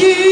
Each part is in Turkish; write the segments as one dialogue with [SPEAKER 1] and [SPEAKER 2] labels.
[SPEAKER 1] you.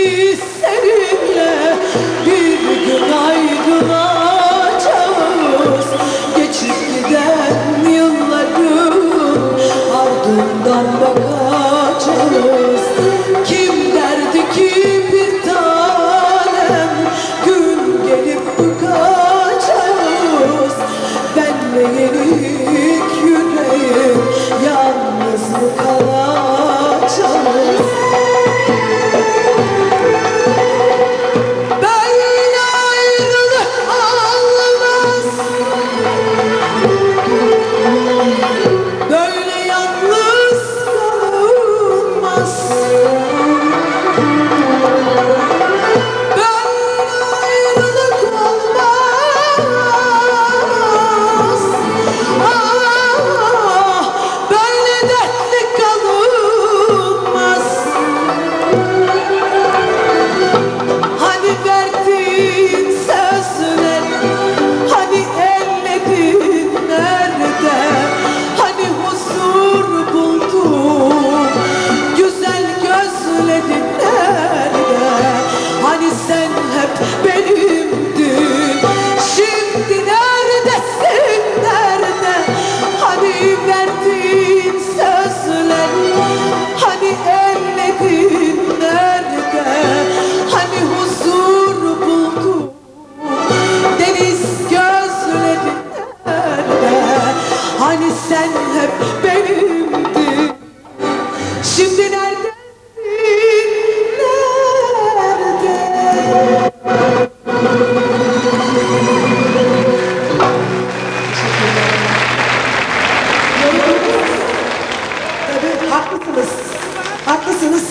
[SPEAKER 1] Haklısınız.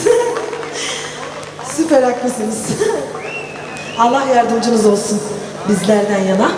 [SPEAKER 1] Süper haklısınız. Allah yardımcınız olsun bizlerden yana.